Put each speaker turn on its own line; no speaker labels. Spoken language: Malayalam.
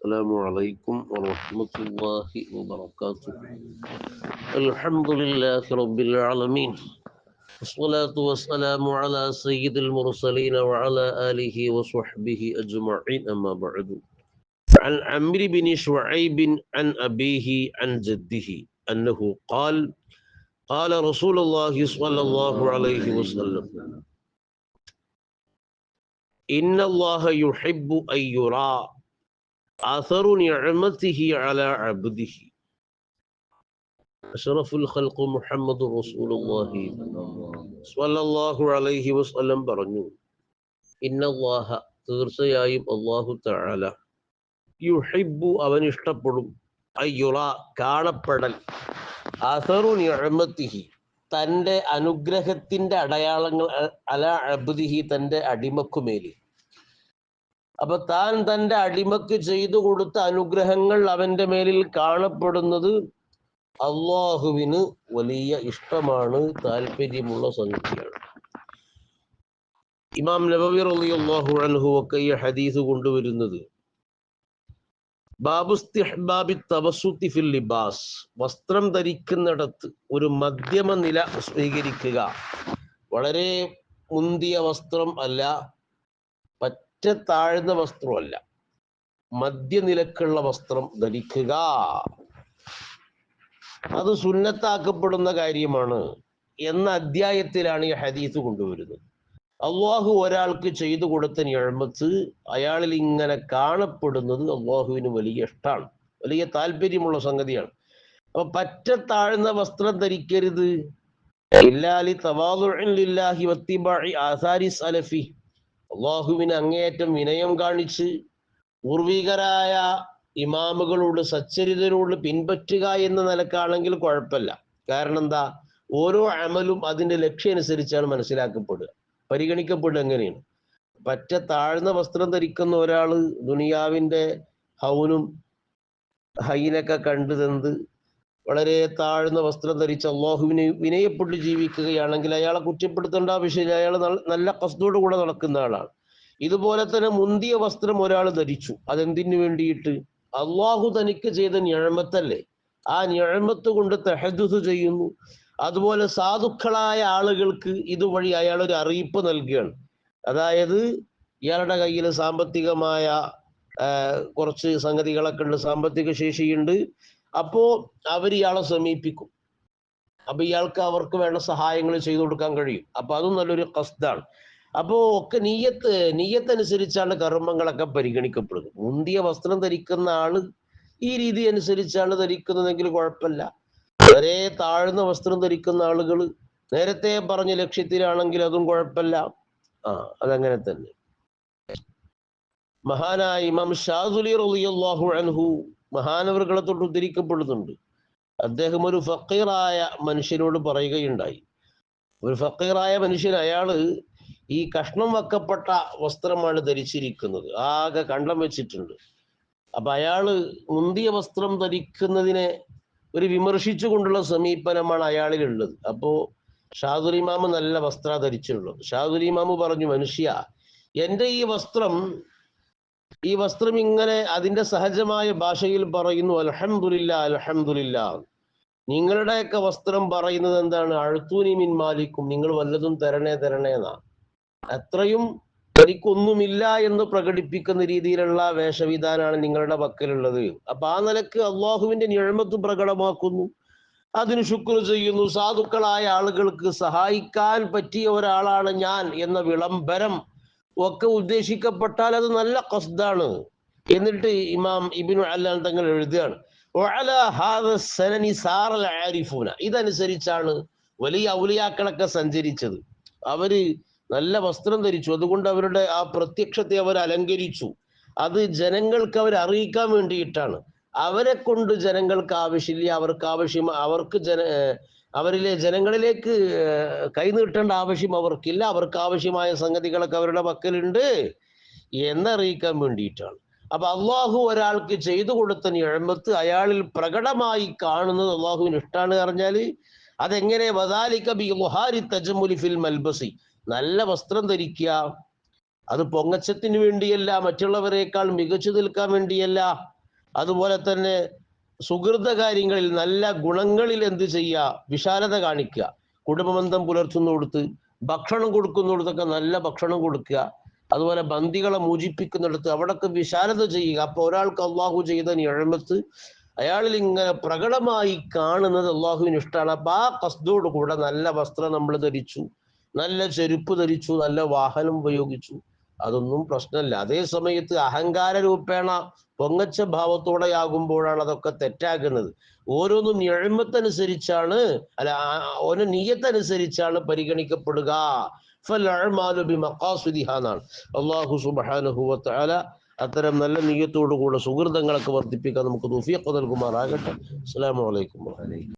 السلام عليكم ورحمة الله وبركاته. الحمد لله رب العالمين والصلاة والسلام على سيد المرسلين وعلى آله وصحبه أجمعين أما بعد. عن عمرو بن شعيب عن أبيه عن جده أنه قال قال رسول الله صلى الله عليه وسلم إن الله يحب أن يرى അസറു നിഅമതിഹി അബ്ദിഹി റസൂലുള്ളാഹി അലൈഹി വസല്ലം പറഞ്ഞു. ഇന്നല്ലാഹ തീർച്ചയായും അല്ലാഹു തആല യുഹിബ്ബു അവൻ ഇഷ്ടപ്പെടും. അയ്യുറ കാണപ്പെടൽ. അസറു നിഅമതിഹി അനുഗ്രഹത്തിന്റെ അടയാളങ്ങൾ അല അബ്ദിഹി തന്റെ അടിമക്കുമേലി. അപ്പൊ താൻ തന്റെ അടിമക്ക് ചെയ്തു കൊടുത്ത അനുഗ്രഹങ്ങൾ അവന്റെ മേലിൽ കാണപ്പെടുന്നത് അള്ളാഹുവിന് വലിയ ഇഷ്ടമാണ് താല്പര്യമുള്ള സംഗതിയാണ്. ഇമാം നബവി റളിയല്ലാഹു അൻഹു ഒക്കെ ഈ ഹദീസ് കൊണ്ടുവരുന്നത്. ബാബുസ്തിഹ്ബാബി ഫിൽ ലിബാസ്. വസ്ത്രം ധരിക്കുന്നിടത്ത് ഒരു മധ്യമ നില സ്വീകരിക്കുക. വളരെ മുന്തിയ വസ്ത്രം അല്ല പറ്റ താഴ്ന്ന വസ്ത്രമല്ല. മധ്യനിലക്കുള്ള വസ്ത്രം ധരിക്കുക. അത് സുന്നത്താക്കപ്പെടുന്ന കാര്യമാണ് എന്ന അധ്യായത്തിലാണ് ഈ ഹദീസ് കൊണ്ടുവരുന്നത്. അള്ളാഹു ഒരാൾക്ക് ചെയ്തു കൊടുത്ത ഞഴമത്ത് അയാളിൽ ഇങ്ങനെ കാണപ്പെടുന്നത് അള്ളാഹുവിന് വലിയ ഇഷ്ടമാണ് വലിയ താല്പര്യമുള്ള സംഗതിയാണ്. അപ്പൊ പറ്റ താഴ്ന്ന വസ്ത്രം ധരിക്കരുത്. ഇല്ലാലി തവാദുലില്ലാഹി വത്തിബാഇ ആസാരി സലഫി. അള്ളാഹുവിന് അങ്ങേയറ്റം വിനയം കാണിച്ച് പൂർവികരായ ഇമാമുകളോട് സച്ചരിതരോട് പിൻപറ്റുക എന്ന നിലക്കാണെങ്കിൽ കുഴപ്പമില്ല. കാരണം എന്താ? ഓരോ അമലും അതിന്റെ ലക്ഷ്യം അനുസരിച്ചാണ് മനസ്സിലാക്കപ്പെടുക. പരിഗണിക്കപ്പെടുക എങ്ങനെയാണ്? പറ്റ താഴ്ന്ന വസ്ത്രം ധരിക്കുന്ന ഒരാൾ ദുനിയാവിന്റെ ഹൗനും ഹൈനൊക്കെ കണ്ടു തന്ന് വളരെ താഴ്ന്ന വസ്ത്രം ധരിച്ച് അള്ളാഹുവിനെ വിനയപ്പെട്ട് ജീവിക്കുകയാണെങ്കിൽ അയാളെ കുറ്റപ്പെടുത്തേണ്ട ആവശ്യമില്ല. അയാൾ നല്ല കസ്തോട് കൂടെ നടക്കുന്ന ആളാണ്. ഇതുപോലെ തന്നെ മുന്തിയ വസ്ത്രം ഒരാൾ ധരിച്ചു. അതെന്തിനു വേണ്ടിയിട്ട്? അള്ളാഹു തനിക്ക് ചെയ്ത ഞഴമത്തല്ലേ? ആ ഞഴമത്ത് കൊണ്ട് തെഹദുസ് ചെയ്യുന്നു. അതുപോലെ സാധുക്കളായ ആളുകൾക്ക് ഇതുവഴി അയാൾ ഒരു അറിയിപ്പ് നൽകുകയാണ്. അതായത് ഇയാളുടെ കയ്യിൽ സാമ്പത്തികമായ കുറച്ച് സംഗതികളൊക്കെ ഉണ്ട്. സാമ്പത്തിക ശേഷിയുണ്ട്. അപ്പോ അവർ ഇയാളെ സമീപിക്കും. അപ്പൊ ഇയാൾക്ക് അവർക്ക് വേണ്ട സഹായങ്ങൾ ചെയ്തു കൊടുക്കാൻ കഴിയും. അപ്പൊ അതും നല്ലൊരു കസ്താണ് അപ്പോ ഒക്കെ നീയത്ത് നീയത്തനുസരിച്ചാണ് കർമ്മങ്ങളൊക്കെ പരിഗണിക്കപ്പെടുന്നത്. മുന്തിയ വസ്ത്രം ധരിക്കുന്ന ആൾ ഈ രീതി അനുസരിച്ചാണ് ധരിക്കുന്നതെങ്കിൽ കുഴപ്പമില്ല. വളരെ താഴ്ന്ന വസ്ത്രം ധരിക്കുന്ന ആളുകൾ നേരത്തെ പറഞ്ഞ ലക്ഷ്യത്തിലാണെങ്കിൽ അതും കുഴപ്പമില്ല. ആ അതങ്ങനെ തന്നെ. മഹാനായ ഇമാം ഷാദുലി റളിയല്ലാഹു അൻഹു മഹാനവറുകളെ തൊട്ട് ഉദ്ധരിക്കപ്പെടുന്നുണ്ട്. അദ്ദേഹം ഒരു ഫക്കീറായ മനുഷ്യനോട് പറയുകയുണ്ടായി. ഒരു ഫക്കീറായ മനുഷ്യൻ അയാൾ ഈ കഷ്ണം വെക്കപ്പെട്ട വസ്ത്രമാണ് ധരിച്ചിരിക്കുന്നത്. ആകെ കണ്ടം വെച്ചിട്ടുണ്ട്. അപ്പൊ അയാൾ മുന്തിയ വസ്ത്രം ധരിക്കുന്നതിനെ ഒരു വിമർശിച്ചു കൊണ്ടുള്ള സമീപനമാണ് അയാളിലുള്ളത്. അപ്പോ ഷാദുലിമാമ് നല്ല വസ്ത്ര ധരിച്ചിട്ടുള്ളത്. ഷാദുലിമാമ് പറഞ്ഞു മനുഷ്യ എന്റെ ഈ വസ്ത്രം ഈ വസ്ത്രം ഇങ്ങനെ അതിന്റെ സഹജമായ ഭാഷയിൽ പറയുന്നു അലഹമുല്ല അലഹമുല്ല നിങ്ങളുടെയൊക്കെ വസ്ത്രം പറയുന്നത് എന്താണ്? അഴുത്തൂനി മാലിക്കും. നിങ്ങൾ വല്ലതും തരണേ തരണേ എന്നാ. അത്രയും എനിക്കൊന്നുമില്ല എന്ന് പ്രകടിപ്പിക്കുന്ന രീതിയിലുള്ള വേഷവിധാനാണ് നിങ്ങളുടെ പക്കലുള്ളത്. അപ്പൊ ആ നിലയ്ക്ക് അള്ളാഹുവിന്റെ ഞഴമത്ത് പ്രകടമാക്കുന്നു. അതിന് ശുക്ർ ചെയ്യുന്നു. സാധുക്കളായ ആളുകൾക്ക് സഹായിക്കാൻ പറ്റിയ ഒരാളാണ് ഞാൻ എന്ന വിളംബരം ഒക്കെ ഉദ്ദേശിക്കപ്പെട്ടാൽ അത് നല്ല കസ്താണ് എന്നിട്ട് ഇമാം ഇബിനു അല്ലാൻ തങ്ങൾ എഴുതുകയാണ്. ഇതനുസരിച്ചാണ് വലിയ ഔലിയാക്കളൊക്കെ സഞ്ചരിച്ചത്. അവർ നല്ല വസ്ത്രം ധരിച്ചു. അതുകൊണ്ട് അവരുടെ ആ പ്രത്യക്ഷത്തെ അവർ അലങ്കരിച്ചു. അത് ജനങ്ങൾക്ക് അവർ അറിയിക്കാൻ വേണ്ടിയിട്ടാണ്. അവരെ കൊണ്ട് ജനങ്ങൾക്ക് ആവശ്യമില്ല. അവർക്ക് ആവശ്യം അവർക്ക് ജന അവരിലെ ജനങ്ങളിലേക്ക് കൈനീട്ടേണ്ട ആവശ്യം അവർക്കില്ല. അവർക്ക് ആവശ്യമായ സംഗതികളൊക്കെ അവരുടെ പക്കലുണ്ട് എന്നറിയിക്കാൻ വേണ്ടിയിട്ടാണ്. അപ്പൊ അള്ളാഹു ഒരാൾക്ക് ചെയ്തു കൊടുത്ത ഞഴമ്പത്ത് അയാളിൽ പ്രകടമായി കാണുന്നത് അള്ളാഹുവിന് ഇഷ്ടമാണ് പറഞ്ഞാൽ അതെങ്ങനെ? ബി ഫിൽ മൽബസി. നല്ല വസ്ത്രം ധരിക്കുക. അത് പൊങ്ങച്ചത്തിന് വേണ്ടിയല്ല മറ്റുള്ളവരെക്കാൾ മികച്ചു നിൽക്കാൻ വേണ്ടിയല്ല. അതുപോലെ തന്നെ സുഹൃത കാര്യങ്ങളിൽ നല്ല ഗുണങ്ങളിൽ എന്ത് ചെയ്യുക? വിശാലത കാണിക്കുക. കുടുംബബന്ധം പുലർത്തുന്നിടത്ത് ഭക്ഷണം കൊടുക്കുന്നിടത്തൊക്കെ നല്ല ഭക്ഷണം കൊടുക്കുക. അതുപോലെ ബന്ദികളെ മോചിപ്പിക്കുന്നിടത്ത് അവിടൊക്കെ വിശാലത ചെയ്യുക. അപ്പൊ ഒരാൾക്ക് അള്ളാഹു ചെയ്ത നിഴമത്ത് അയാളിൽ ഇങ്ങനെ പ്രകടമായി കാണുന്നത് അള്ളാഹുവിന് ഇഷ്ടമാണ് അപ്പൊ ആ കസ്തോട് കൂടെ നല്ല വസ്ത്രം നമ്മൾ ധരിച്ചു. നല്ല ചെരുപ്പ് ധരിച്ചു. നല്ല വാഹനം ഉപയോഗിച്ചു. അതൊന്നും പ്രശ്നമല്ല അതേ സമയത്ത് അഹങ്കാര രൂപേണ പൊങ്ങച്ച ഭാവത്തോടെ ആകുമ്പോഴാണ് അതൊക്കെ തെറ്റാകുന്നത്. ഓരോന്നും ഞഴിമത്തനുസരിച്ചാണ് അല്ല ഓരോ നീയത്തനുസരിച്ചാണ് പരിഗണിക്കപ്പെടുക. എന്നാണ്. അള്ളാഹു സുബ്ഹാനഹു വതആല അത്തരം നല്ല നീയത്തോടു കൂടെ സുഹൃതങ്ങളൊക്കെ വർദ്ധിപ്പിക്കാൻ നമുക്ക് നൽകുമാറാകട്ടെ. അസ്സാം വലൈക്കും